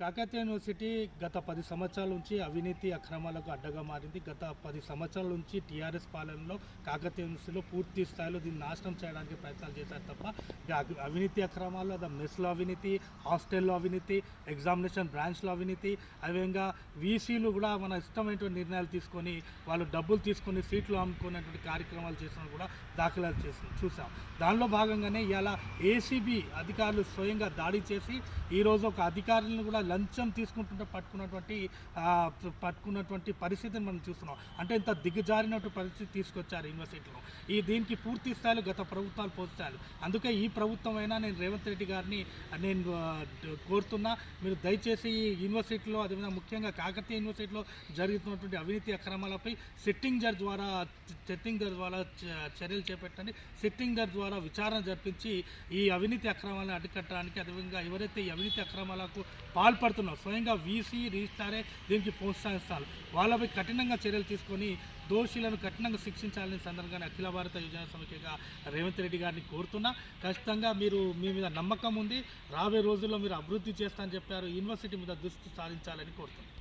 Kakatiya university గత పది సంవత్సరాల నుంచి అవినీతి అక్రమాలకు అడ్డగా మారింది. గత పది సంవత్సరాల నుంచి టీఆర్ఎస్ పాలనలో కాకతీయ యూనివర్సిటీలో పూర్తి స్థాయిలో దీన్ని నాశనం చేయడానికి ప్రయత్నాలు చేశారు తప్ప అవినీతి అక్రమాలు అదే మెస్లో అవినీతి హాస్టల్లో అవినీతి ఎగ్జామినేషన్ బ్రాంచ్లో అవినీతి అదేవిధంగా వీసీలు కూడా మన ఇష్టమైనటువంటి నిర్ణయాలు తీసుకొని వాళ్ళు డబ్బులు తీసుకొని సీట్లు అమ్ముకునేటువంటి కార్యక్రమాలు చేసిన కూడా దాఖలాలు చేసి చూసాం. దానిలో భాగంగానే ఇలా ఏసీబీ అధికారులు స్వయంగా దాడి చేసి ఈరోజు ఒక అధికారులను కూడా లంచం తీసుకుంటుంటే పట్టుకున్నటువంటి పట్టుకున్నటువంటి పరిస్థితిని మనం చూస్తున్నాం. అంటే ఇంత దిగజారినటువంటి పరిస్థితి తీసుకొచ్చారు యూనివర్సిటీలో. ఈ దీనికి పూర్తి స్థాయిలో గత ప్రభుత్వాలు పోల్చారు. అందుకే ఈ ప్రభుత్వం అయినా నేను రేవంత్ రెడ్డి గారిని నేను కోరుతున్నా మీరు దయచేసి ఈ యూనివర్సిటీలో అదేవిధంగా ముఖ్యంగా కాకతీయ యూనివర్సిటీలో జరుగుతున్నటువంటి అవినీతి అక్రమాలపై సిట్టింగ్ జడ్జ్ ద్వారా సిట్టింగ్ జడ్జ్ ద్వారా చ- చర్యలు చేపట్టండి. సిట్టింగ్ జడ్జ్ ద్వారా విచారణ జరిపించి ఈ అవినీతి అక్రమాలను అడ్డుకట్టడానికి అదేవిధంగా ఎవరైతే ఈ అవినీతి అక్రమాలకు పాల్పడుతున్నారో స్వయంగా వీసీ రిజిస్టారే దీనికి ప్రోత్సహిస్తారు. వాళ్ళపై కఠినంగా చర్యలు తీసుకొని దోషులను కఠినంగా శిక్షించాలని సందర్భంగా అఖిల భారత యువజన సమితిగా రేవంత్ రెడ్డి గారిని కోరుతున్నా. ఖచ్చితంగా మీరు మీ మీద నమ్మకం ఉంది. రాబోయే రోజుల్లో మీరు అభివృద్ధి చేస్తా అని చెప్పారు. యూనివర్సిటీ మీద దృష్టి సారించాలని కోరుతున్నాను